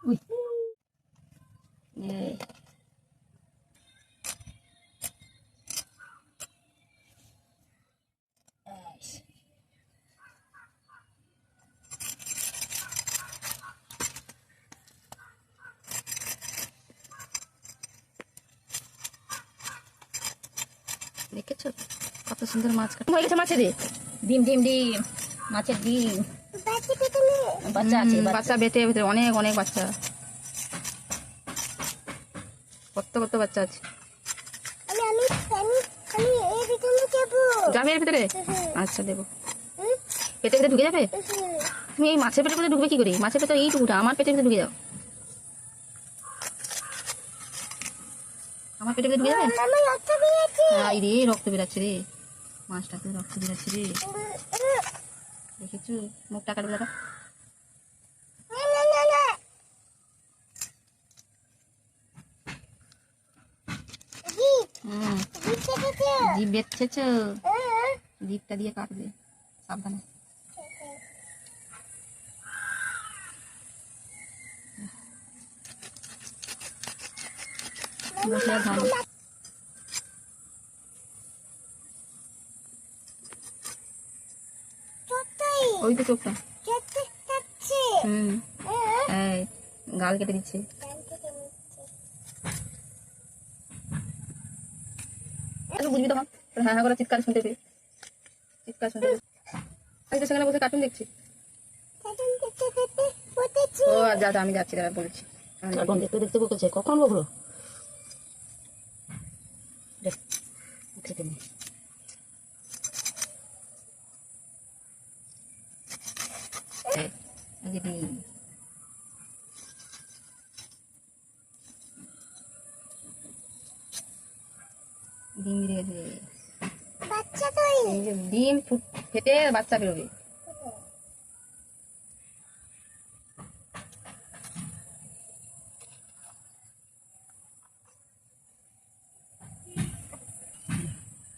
We এই। ব্যাস। দেখেছ কত সুন্দর মাছ কাটা হয়ে গেছে মাছের ডিম ডিম ডিম মাছের ডিম বাচ্চা আছে বাচ্চা। বেটে ভেতরে অনেক অনেক বাচ্চা। কত কত বাচ্চা আছে? আমি আমি আমি আমি এই ভিতরে যাবে এর ভিতরে? আচ্ছা দেবো। পেটের ভিতরে ঢুকে যাবে? তুমি এই মাছের পেটের ভিতরে ঢুকবে কি করে? মাছের পেটে এইটুকুটা আমার পেটের ভিতরে ঢুকে যাও। আমার পেটের ভিতরে ঢুকে যাবে? আই রে রক্ত বেরাচ্ছে রে। মাছটাতে রক্ত বেরাচ্ছে রে। দেখেছ? মুখটা কাটবে দাদা না না না না জি হুম জি কেটেছে জিভ বেঁচেছো হ্যাঁ জিভটা দিয়ে কাটবে সাবধানে বসে আর ভালো চোখটাই ওই তো চোখটা চোখটা কাটছে হুম হ্যাঁ এই গাল কেটে দিচ্ছে একটু বুঝবি তখন হ্যাঁ হ্যাঁ করে চিৎকার শুনতে পেয়ে চিৎকার শুনতে পেয়ে সেখানে বসে কার্টুন দেখছি। ও যা আমি যাচ্ছি দাদা বলছি। কার্টুন দেখতে দেখতে বকেছে কখন বকলো দেখ থেকে নে এই, এই যে ডিম। ডিম বেরিয়ে বাচ্চা তুই এই যে ডিম ফুট- বাচ্চা বেরোবে।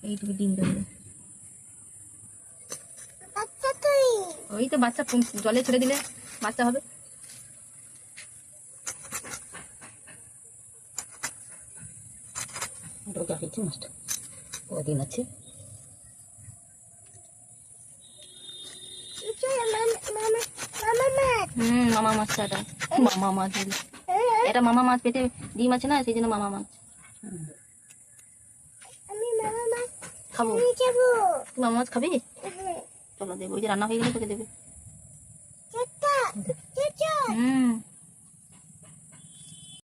এইটুকু ডিম বেরোবে। বাচ্চা ওই তো বাচ্চা জলে ছেড়ে দিলে বাচ্চা হবে। রোজা হয়েছে মাছটা কদিন আছে? মামা মাছ মামা মাছ এটা মামা মাছ পেতে ডিম আছে না সেই জন্য মামা মাছ। খাব। তুই মামা মাছ খাবি? চলো দেবো ওই যে রান্না হয়ে গেলে তোকে দেবে। হুম।